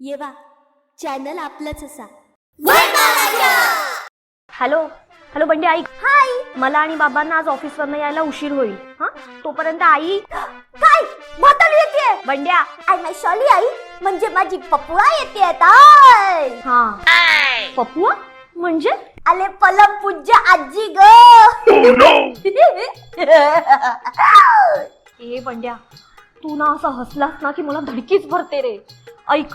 येवा चॅनल आपलंच असा. हॅलो हॅलो बंडी आई. हाय. मला आणि बाबांना आज ऑफिसवरनं यायला उशीर होईल. हा? तोपर्यंत आई. काय? म्हातारी येते बंड्या. आय माय शॉली आई म्हणजे माझी पपुळा येते आता. हा. पप्पू? म्हणजे? आले पलम पूज्य आजी ग. ए बंड्या तू ना असं हसलास ना की मला धडकीच भरते रे. ऐक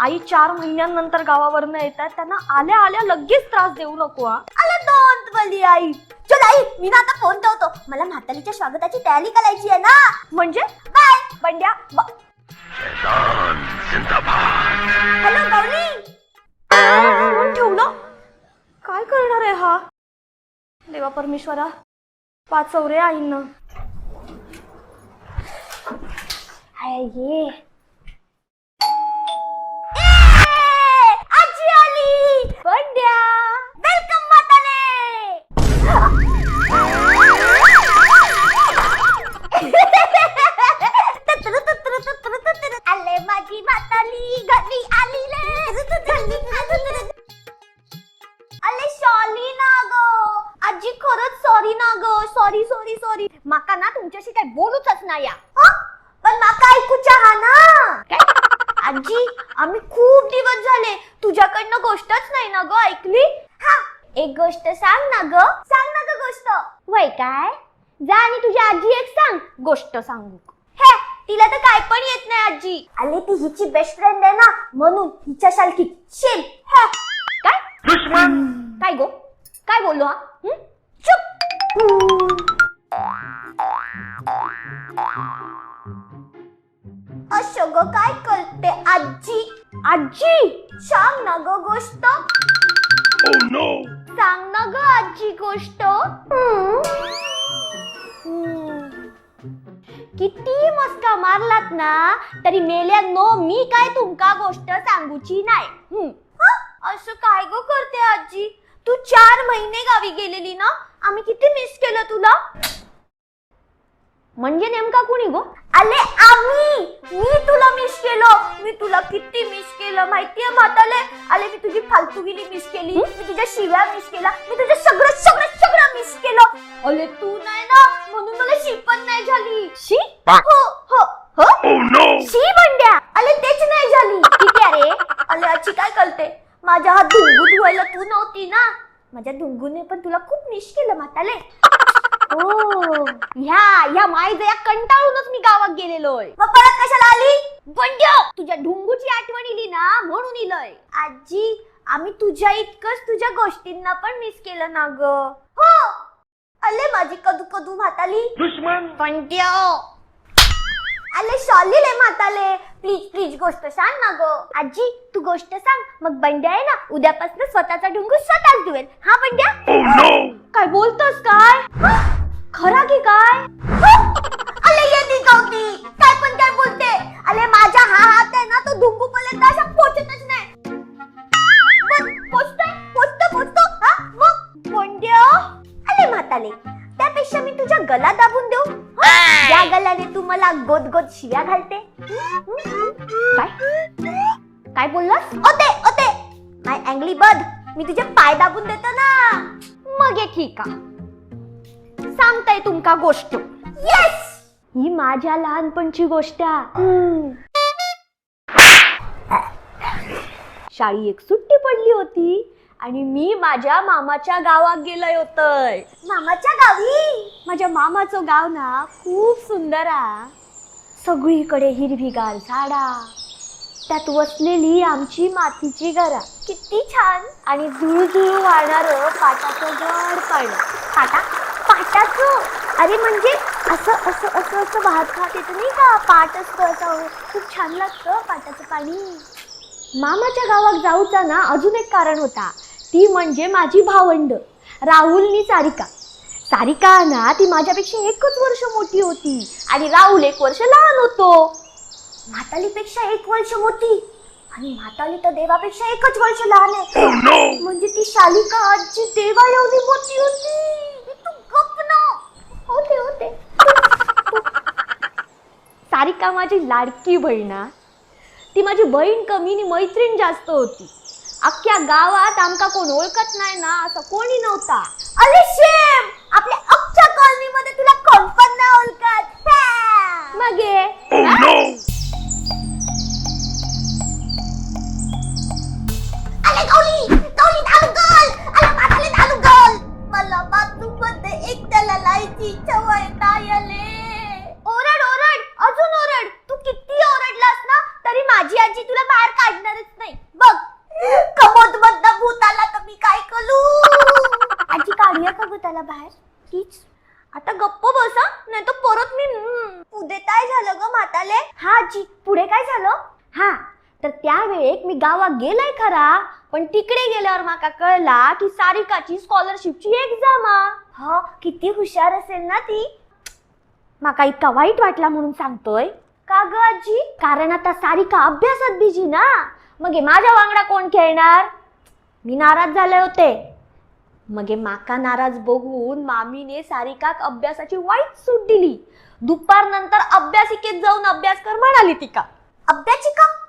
आई चार महिन्यांनंतर गावावरनं येतात त्यांना आल्या आल्या लगेच त्रास देऊ नको हा. आले दोन बली आई. चल आई मी ना आता फोन ठेवतो. मला म्हातारीच्या स्वागताची तयारी करायची आहे ना. म्हणजे? बाय. बंड्या ब- हॅलो गौरी. फोन ठेवलं. काय करणार आहे हा? देवा परमेश्वरा वाचव रे आईनं. हाय ये. बंड्या. वेलकम म्हातारे आले माझी म्हातारी घरी आली रे. आले सॉरी ना ग. आजी खरंच सॉरी ना ग. सॉरी सॉरी सॉरी माका ना तुमच्याशी काय बोलूच नाही या पण माका ऐकूच्या हा ना. आजी आम्ही खूप दिवस झाले तुझ्याकडनं गोष्टच नाही ना ग ऐकली? हा एक गोष्ट सांग ना ग. सांग ना ग गोष्ट. वय काय? जा आणि तुझ्या आजी एक सांग गोष्ट सांगू. हे तिला तर काय पण येत नाही आजी. अरे ती हिची बेस्ट फ्रेंड आहे ना म्हणून हिच्या सारखी शेम हे. काय? काय गो? काय बोललो हा? हं? चुप! अशोक काय करते आजी? आजी सांग ना ग गोष्ट. सांग ना ग आजी गोष्ट. किती मस्का मारलात ना तरी मेल्या नो मी काय तुमका गोष्ट सांगूची नाही. हं. असं काय गो करते आजी? तू चार महिने गावी गेलेली ना आम्ही किती मिस केलं तुला? म्हणजे नेमका कुणी गो? आले आम्ही! मी तुला मिस केलं. मी तुला किती मिस केलं माहितीये म्हाताले? आले मी तुझी फालतूगिरी मिस केली. मी तुझ्या शिव्या मिस केला मी तुझं सगळं सगळं सगळं मिस केलं. अले तू नाही ना? म्हणून मला शिपण नाही झाली. शी? हो हो हो. शी बंड्या. अले तेच नाही झाली. ठीक आहे रे. अले काय करते? माझ्या हात धुंगू धुवायला तू नव्हती ना? माझ्या धुंगूने पण तुला खूप मिस केलं म्हाताले ओ ह्या ह्या मायजया कंटाळूनच मी गावात गेलेलोय. मग परत कशाला आली? बंड्या! तुझ्या ढुंगूची आठवण इली ना म्हणून इलय. आजी आम्ही तुझ्या इतकंच तुझ्या गोष्टींना पण मिस केलं ना ग. हो! अले माझी कदू कदू म्हाताली बंड्या! अले शॉलीले म्हाताले प्लीज प्लीज गोष्ट सांग ना ग. आजी तू गोष्ट सांग. मग बंड्या आहे ना उद्यापासून स्वतःचा ढुंगू स्वतःच धुवेल. हा बंड्या? काय बोलतोस काय? खरा की काय? अले येते गवती काय पण काय बोलते. अले माझ्या हा हात आहे ना तो धुंगू पर्यंत असा पोचतच नाही. पोचतोय पोचतो पोचतो. हा मग बंड्या? अले म्हाताले त्यापेक्षा मी तुझ्या गला दाबून देऊ. हं? या गल्याने तू मला गोद गोद शिव्या घालते. काय काय बोललास? ओते ओते. माय अँगली बद मी तुझे पाय दाबून देतो ना. मग हे ठीक सांगताय तुमका गोष्ट. येस ही माझ्या लहानपणची गोष्ट. शाळी एक सुट्टी पडली होती. आणि मी माझ्या मामाच्या गावात गेलोय होतय. मामाच्या गावी? माझ्या मामाचं गाव ना खूप सुंदर आ. सगळीकडे हिरवीगार झाडा. त्यात वसलेली आमची मातीची घरा. किती छान. आणि जुळजुळू वाढणारं पाटाचं जड पाणी. पाटा? पाटाचं? अरे म्हणजे असं असं असं असं वाहत वाहत येतं नाही का? पाट असतं असं. खूप छान लागतं पाटाचं पाणी. मामाच्या गावात जाऊचा ना अजून एक कारण होता. ती म्हणजे माझी भावंड राहुलनी सारिका. सारिका ना ती माझ्यापेक्षा एकच वर्ष मोठी होती आणि राहुल एक वर्ष लहान होतो. म्हातालीपेक्षा एक वर्ष मोठी आणि म्हाताली तर देवापेक्षा एकच वर्ष लहान आहे. म्हणजे ती शालिका आजी देवा एवढी मोठी होती. तू गप ना! होते होते. सारिका माझी लाडकी बहिणा ती माझी बहीण कमी आणि मैत्रीण जास्त होती. अख्ख्या गावात आमका कोण ओळखत नाही ना असं कोणी नव्हता. अरे शेम आपल्या अख्ख्या कॉलनी मध्ये तुला तिकडे गेल्यावर माका कळला की सारिकाची स्कॉलरशिपची एक्झाम हा किती हुशार असेल ना ती. माका इतका वाईट वाटला म्हणून सांगतोय. का ग आजी? कारण आता सारिका अभ्यासात बिजी ना. मग माझ्या वांगडा कोण खेळणार? मी नाराज झाले होते. मग माका नाराज बघून मामीने सारिकाक अभ्यासाची वाईट सूट दिली. दुपार नंतर अभ्यासिकेत जाऊन अभ्यास कर म्हणाली तिका अभ्यासिका?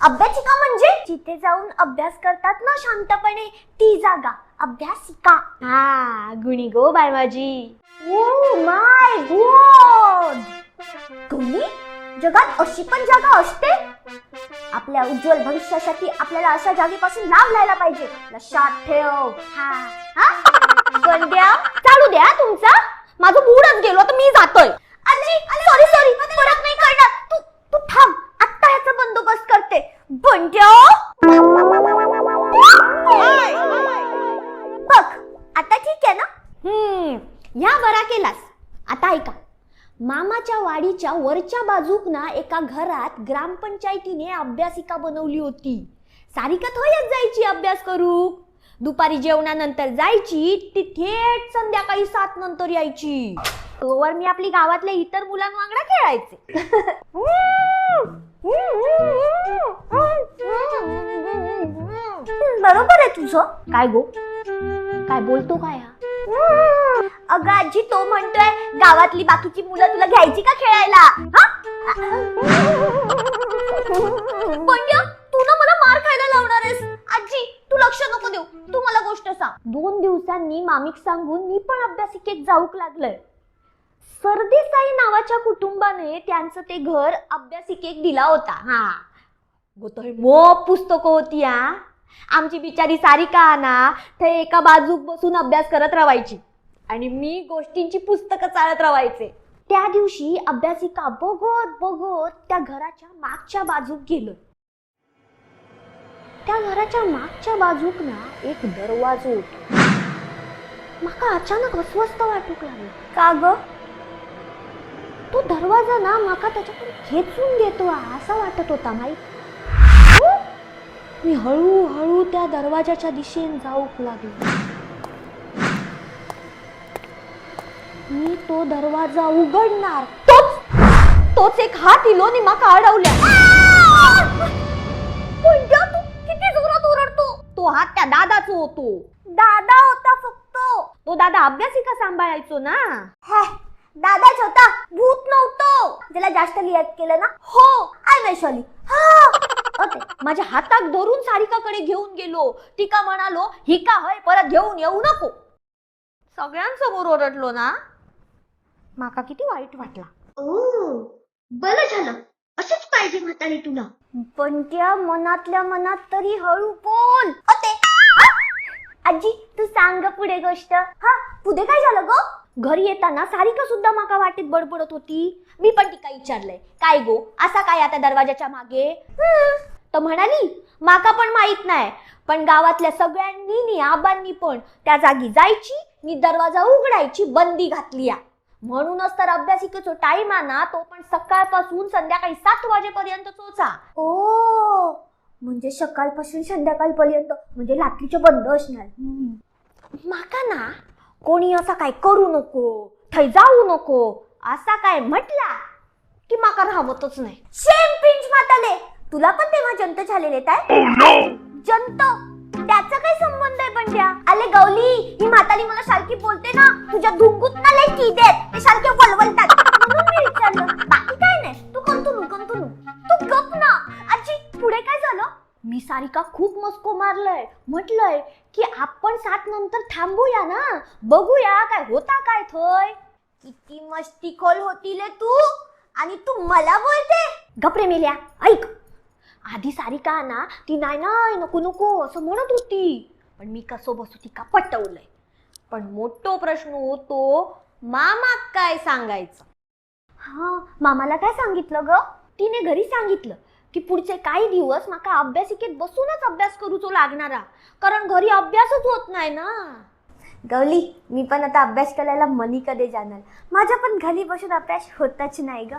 अभ्यासिका म्हणजे जिथे जाऊन अभ्यास करतात ना शांतपणे ती जागा. अभ्यासिका. हा गुणी गो बाय माझी ओ माय गॉड तुम्ही जगात अशी पण जागा असते? आपल्या उज्ज्वल भविष्यासाठी आपल्याला अशा जागेपासून लांब राहायला पाहिजे. लक्षात ठेव. हा. हा? गंड्या चालू द्या तुमचा. माझं मूडच गेलो आता मी जातोय. आजी सॉरी सॉरी परत नाही करणार. तू तू थांब. आत्ता ह्याचा बंदोबस्त करते बंड्या बघ आता ठीक आहे ना? हम्म ह्या बरा केलास. आता ऐका. मामाच्या वाडीच्या वरच्या बाजूक ना एका घरात ग्रामपंचायतीने अभ्यासिका बनवली होती. सारिका थयच जायची अभ्यास करू. दुपारी जेवणानंतर जायची ती थेट संध्याकाळी सात नंतर यायची. तोवर मी आपली गावातल्या इतर मुलांवांगडा खेळायचे. बरोबर आहे तुझं. काय गो? काय बोलतो काय हा अगं आजी तो म्हणतोय गावातली बाकीची मुलं तुला घ्यायची का खेळायला? हा? बंड्या तू ना मला मार खायला लावणार आहेस. आजी तू लक्ष नको देऊ. तू मला गोष्ट सांग. दोन दिवसांनी मामीक सांगून मी पण अभ्यासिकेत जाऊक लागलंय. सरदेसाई नावाच्या कुटुंबाने त्यांचं ते घर अभ्यासिकेक दिला होता. हा. गोतळ मो पुस्तकं होती हा. आमची बिचारी सारिका ना ते एका बाजूक बसून अभ्यास करत राहायची आणि मी गोष्टींची पुस्तकं चालत राहायचे त्या दिवशी अभ्यासिका बघत बघत त्या घराच्या मागच्या बाजूक गेलो त्या घराच्या मागच्या बाजूक ना एक दरवाजो होतो. माका अचानक अस्वस्थ वाटूक लागलं. का ग? तो दरवाजा ना माका त्याच्याकडे खेचून घेतो असा वाटत होता माहीत मी हळूहळू त्या दरवाजाच्या दिशेने जाऊक लागले. मी तो दरवाजा उघडणार. तोच तोच एक हात इलोनी माका अडवल्या. तू? किती जोरात ओरडतो? तो हात त्या दादाचो होतो. दादा होता फक्त. तो दादा अभ्यासिका सांभाळायचो ना. हा दादाच होता भूत नव्हतो. ज्याला जास्त लिहायत केलं ना? हो आय वैशाली हा. होते माझ्या हातात धरून सारिकाकडे घेऊन गेलो. टिका म्हणालो ही का होय परत घेऊन येऊ नको. सगळ्यांसमोर ओरडलो ना? माका किती वाईट वाटला. ओ बरं झालं. असंच पाहिजे म्हातारी तुला. पण त्या मनातल्या मनात तरी हळू बोल. अते? आजी तू सांग पुढे गोष्ट. हा पुढे काय झालं ग? घरी येताना सारिका सुद्धा माका वाटेत बडबडत होती. मी पण टिका विचारलंय काय गो असा काय आता दरवाजाच्या मागे. तर म्हणाली माका पण माहीत नाही पण गावातल्या सगळ्यांनी नि आबांनी पण त्या जागी जायची नि दरवाजा उघडायची बंदी घातली या. म्हणूनच तर अभ्यासिकेचो टाइम ना तो पण सकाळपासून संध्याकाळी सात वाजेपर्यंत चोचा. ओ म्हणजे सकाळपासून संध्याकाळपर्यंत म्हणजे रात्रीचं बंद असणार. माका ना कोणी असा काय करू नको थंय जाऊ नको असा काय म्हटला? की माका राहवतच नाही. शेम पिंच म्हाताले तुला पण तेव्हा जंत झालेले काय जंत त्याचा काय संबंध आहे पण त्या? आले गौली ही म्हातारी मला सारखी बोलते ना तुझ्या धुंगूत ना लय की देत ते सारखे वलवलतात. म्हणून मी विचारलं बाकी काय नाही तू कंतुनू कंतुनू तू गप ना. आजी पुढे काय झालं? मी सारिका खूप मस्को मारलंय. म्हटलंय की आपण सात नंतर थांबूया ना? बघूया काय होता काय थय. किती मस्तीखोल होती ले तू. आणि तू मला बोलते गपरे मेल्या ऐक. आधी सारिका ना ती नाही नाही नको नको असं म्हणत होती. पण मी कसं बसू ती का पटवलंय. पण मोठो प्रश्न होतो मामा काय सांगायचं? हा मामाला काय सांगितलं ग? तिने घरी सांगितलं. की पुढचे काही दिवस माका अभ्यासिकेत बसूनच अभ्यास करूचो लागणारा. कारण घरी अभ्यासच होत नाही ना. गौली मी पण आता अभ्यास करायला मनी कधी जाणार? माझ्या पण घरी बसून अभ्यास होताच नाही ग.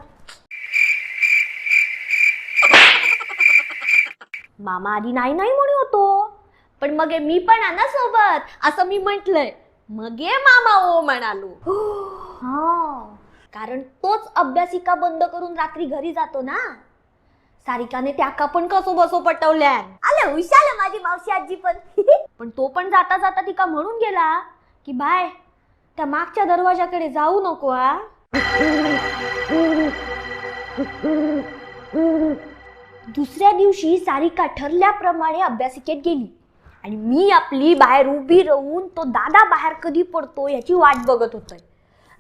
मामा आधी नाही नाही म्हणे होतो. पण मग हे मी पण आणा सोबत. असं मी म्हंटलय. मग हे मामा ओ म्हणालो. हा. कारण तोच अभ्यासिका बंद करून रात्री घरी जातो ना. सारिकाने त्याका पण कसो बसो पटवल्या आले हुशार माझी मावशी आजी पण. पण तो पण जाता जाता तिका म्हणून गेला की बाय त्या मागच्या दरवाजाकडे जाऊ नको हा. दुसऱ्या दिवशी सारिका ठरल्याप्रमाणे अभ्यासिकेत गेली. आणि मी आपली बाहेर उभी राहून तो दादा बाहेर कधी पडतो याची वाट बघत होतोय.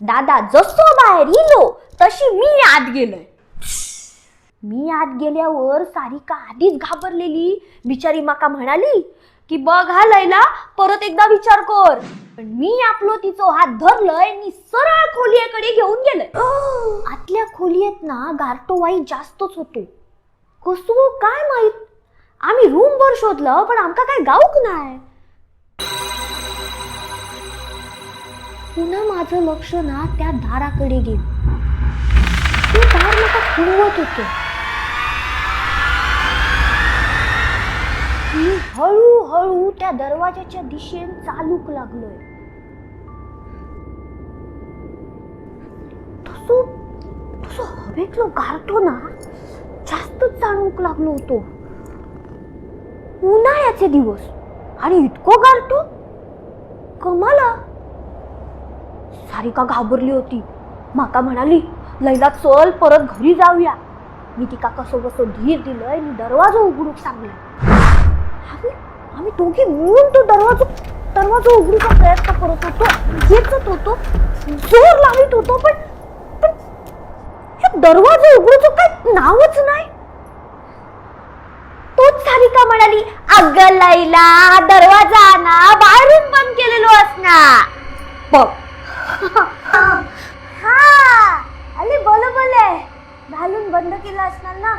दादा जसो बाहेर येलो तशी मी आत गेलोय. मी आत गेल्यावर सारिका आधीच घाबरलेली. बिचारी माका म्हणाली की बघ हा लैला परत एकदा विचार कर. पण मी आपलो तिचो हात धरलंय आणि सरळ खोलीकडे घेऊन गेलोय. आतल्या खोलीत ना गारटोवाई जास्तच होतो. कसो काय माहीत? आम्ही रूम भर शोधलं पण आमका काय गाऊक नाही पुन्हा माझं लक्ष ना त्या दाराकडे गेलं. ते दार मला खुळवत होतं. हळूहळू त्या दरवाजाच्या दिशेने चालूक लागलोय. तसं तसं हवेतलो गारतो ना जास्तच जाणूक लागलो होतो. उन्हाळ्याचे दिवस. आणि इतको गारतो कमाला. सारिका घाबरली होती. माका म्हणाली लैला चल परत घरी जाऊया. मी तिका कसं कसं धीर दिलंय आणि दरवाजा उघडूक सांगला आम्ही आम्ही दोघी मिळून तो दरवाजा दरवाजा उघडूचा प्रयत्न करत होतो. येतच होतो. जोर लावित होतो पण पण हे दरवाजा उघडूचं काय नावच नाही. तोच सारिका म्हणाली अग लैला दरवाजा ना बाहेरून बंद केलेलो असणार. बघ. हा. अरे बोल बोले घालून बंद केलं असणार ना?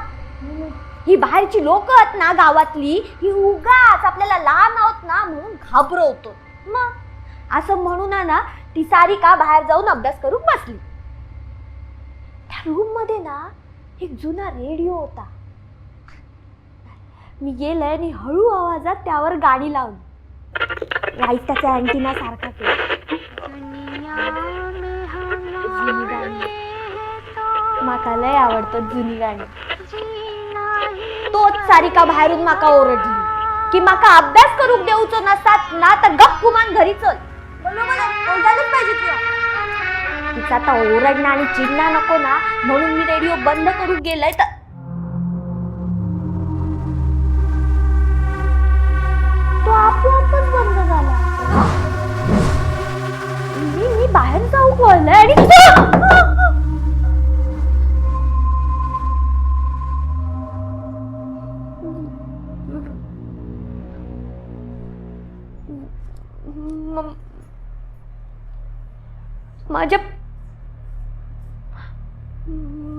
ही बाहेरची लोक आहेत ना गावातली ही उगाच आपल्याला लहान आहोत ना म्हणून घाबरवतो. मग? असं म्हणून ना ती सारिका बाहेर जाऊन अभ्यास करून बसली. त्या रूममध्ये ना एक जुना रेडिओ होता. मी गेलंय आणि हळू आवाजात त्यावर गाणी लावली. लाइट त्याचा अँटिना सारखा केला. जुनी गाणी. माका लय आवडतं जुनी गाणी. तोच सारिका बाहेरून माका ओरडली. की माका अभ्यास करूक देऊचो नसतात ना तर गप कुमान घरी चल. तिचा आता ओरडणं आणि चिडणं नको ना म्हणून मी रेडिओ बंद करून गेलाय तर. तो आपोआपच बंद झाला. मी मी बाहेर जाऊ बोललाय आणि माझ्या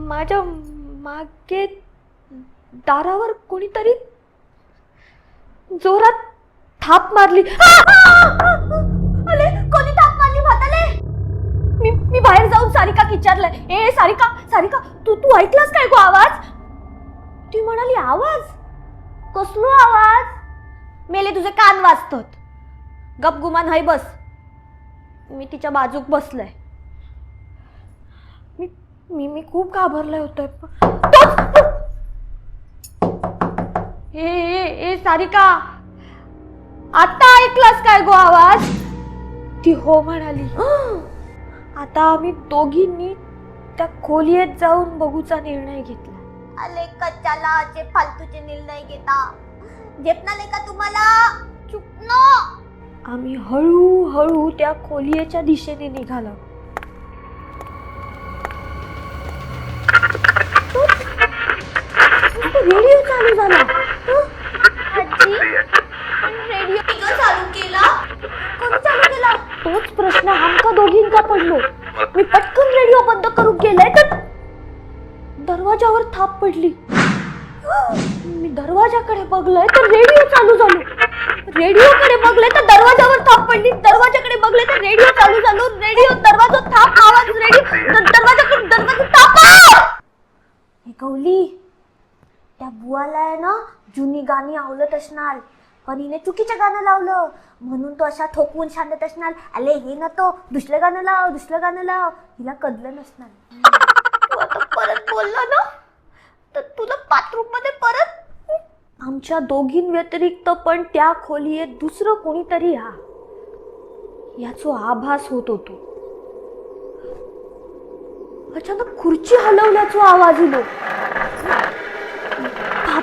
माझ्या मागे दारावर कोणीतरी जोरात थाप मारली. अले कोणी थाप मारली म्हाताले? मी मी बाहेर जाऊन सारिका विचारलंय. ए सारिका सारिका तू तू ऐकलास काय गो आवाज? ती म्हणाली आवाज? कसलो आवाज? मेले तुझे कान वाजतात. गपगुमान हाय बस. मी तिच्या बाजूक बसलंय. मी मी खूप घाबरले होते. ए ए ए सारिका! आता ऐकलास काय गो आवाज? ती हो म्हणाली. आता आम्ही दोघींनी त्या खोलीत जाऊन बघूचा निर्णय घेतला. आले कच्च्याला असे फालतूचे निर्णय घेता. झेपणार का तुम्हाला? चुकनो आम्ही हळूहळू त्या खोलीच्या दिशेने निघालो. रेडिओ चालू झाला. आजी रेडिओ का चालू केला? कोणी चालू केला. तोच प्रश्न आमका दोघींका पडलो. मी पटकन रेडिओ बंद करून गेलाय तर दरवाजावर थाप पडली. मी दरवाजाकडे बघलंय तर रेडिओ चालू झालो. रेडिओकडे बघले तर दरवाजावर थाप पडली. दरवाजाकडे बघले तर रेडिओ चालू झालो. रेडिओ दरवाजा थाप आवाज रेडिओ दरवाजाकडे दरवाजा थाप. हे गौली त्या बुवाला आहे ना जुनी गाणी आवडत असणार. पण हिने चुकीचं गाणं लावलं. म्हणून तो अशा ठोकवून सांगत असणार. अले हे ना तो दुसरं गाणं लाव दुसरं गाणं लाव. हिला कदलं नसणार. तू आता परत बोलला ना तर तुला बाथरूममध्ये परत? आमच्या दोघीं व्यतिरिक्त पण त्या खोलीत दुसरं कोणीतरी हा. याचो आभास होत होतो. अचानक खुर्ची हलवल्याचो आवाज भा-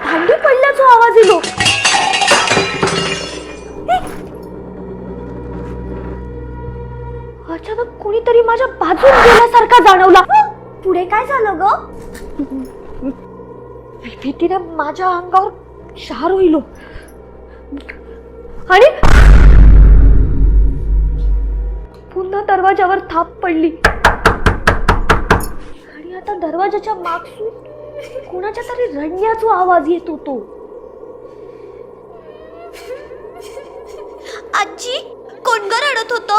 भांडी पडल्याचो आवाज येतो. अचानक कोणीतरी माझ्या बाजून गेल्यासारखा जाणवला. पुढे काय झालं ग? भीतीने माझ्या अंगावर शार होईलो. आणि पुन्हा दरवाजावर थाप पडली. आणि आता दरवाजाच्या मागसून कोणाच्या तरी रडण्याचा आवाज येत होतो. आजी कोण ग रडत होत?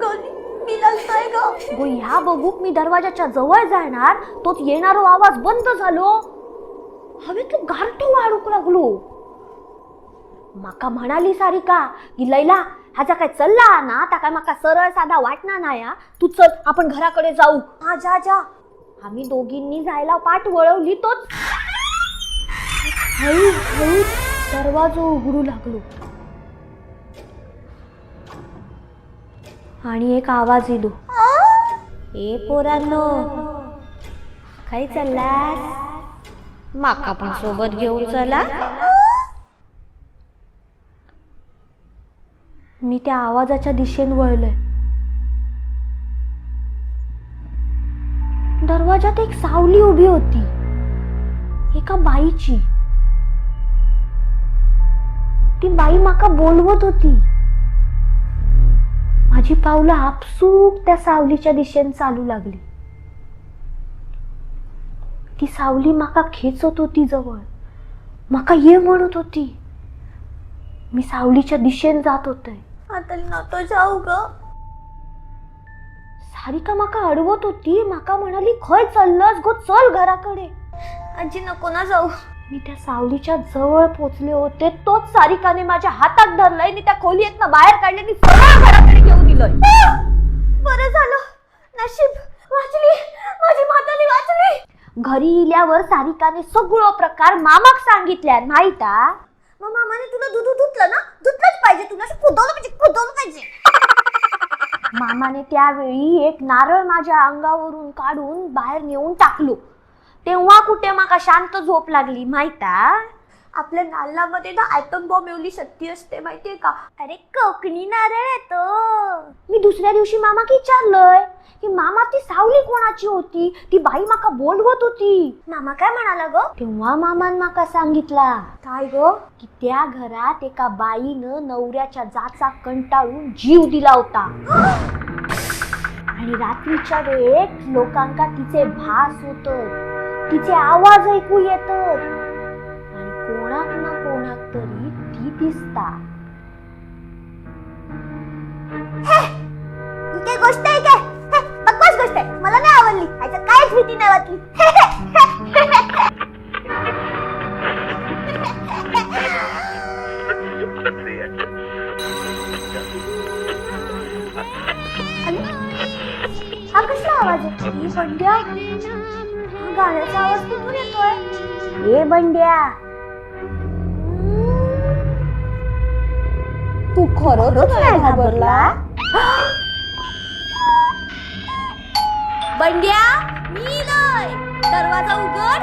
गौरी मी लागतोय ग. गो ह्या बघूक मी दरवाजाच्या जवळ जाणार तोच येणारो आवाज बंद झालो. हवेतून गारठो वाढूक लागलो. माका म्हणाली सारिका की लैला ह्याचा काय चल्ला ना त्या काय माका सरळ साधा वाटणार नाही हा. तू चल आपण घराकडे जाऊ. हा जा जा. आम्ही दोघींनी जायला पाठ वळवली तोच. हळू हळू दरवाजो उघडू लागलो. आणि एक आवाज येलो ए पोरांनो काय चाललास? माका पण सोबत घेऊन चला. मी त्या आवाजाच्या दिशेने वळलोय. दरवाजात एक सावली उभी होती. एका बाईची. ती बाई माका बोलवत होती. माझी पावलं आपसूक त्या सावलीच्या दिशेने चालू लागली. ती सावली माका खेचत होती जवळ. माका ये म्हणत होती. मी सावलीच्या दिशेने जात होते. आता नको जाऊ ग. सारिका माका अडवत होती. माका म्हणाली खय चाललंस गो? चल घराकडे. आजी नको ना जाऊ. मी त्या सावलीच्या जवळ पोचले होते. तोच सारिकाने माझ्या हातात धरलंय. आणि त्या खोलीतनं बाहेर काढले आणि सरळ घराकडे घेऊन दिलंय. बरं झालं. नशीब. वाचली. माझी म्हातारी वाचली. घरी इल्यावर सारिकाने सगळं प्रकार मामाक सांगितल्या माहीत? हा? मग मामाने तुला दूध धुतलं ना? धुतलंच पाहिजे तुला. असं कुदवलं म्हणजे पाहिजे कुदवलं पाहिजे. मामाने त्यावेळी एक नारळ माझ्या अंगावरून काढून बाहेर नेऊन टाकलो. तेव्हा कुठे माका शांत झोप लागली माहिता आपल्या नाल्लामध्ये ना ॲटम बॉम्ब एवढी शक्ती असते माहितीये का? अरे कोकणी नारळ आहे तो. मी दुसऱ्या दिवशी मामाक विचारलंय की मामा ती सावली कोणाची होती? ती बाई माका बोलवत होती मामा काय म्हणाला ग? तेव्हा मामान माका सांगितला काय ग? की त्या घरात एका बाईनं नवऱ्याच्या जाचा कंटाळून जीव दिला होता. आणि रात्रीच्या वेळेत लोकांका तिचे भास होत तिचे आवाज ऐकू येत दिसता. गोष्ट आहे काय? बकवास गोष्ट आहे. मला नाही आवडली. ह्याच्यात काहीच भीती नाही वाटली. हा कसला आवाज आहे? बंड्या? गाण्याचा आवाज कुठून येतोय? ए बंड्या. खरंच नाही घाबरला? बंड्या मी नाही दरवाजा उघड.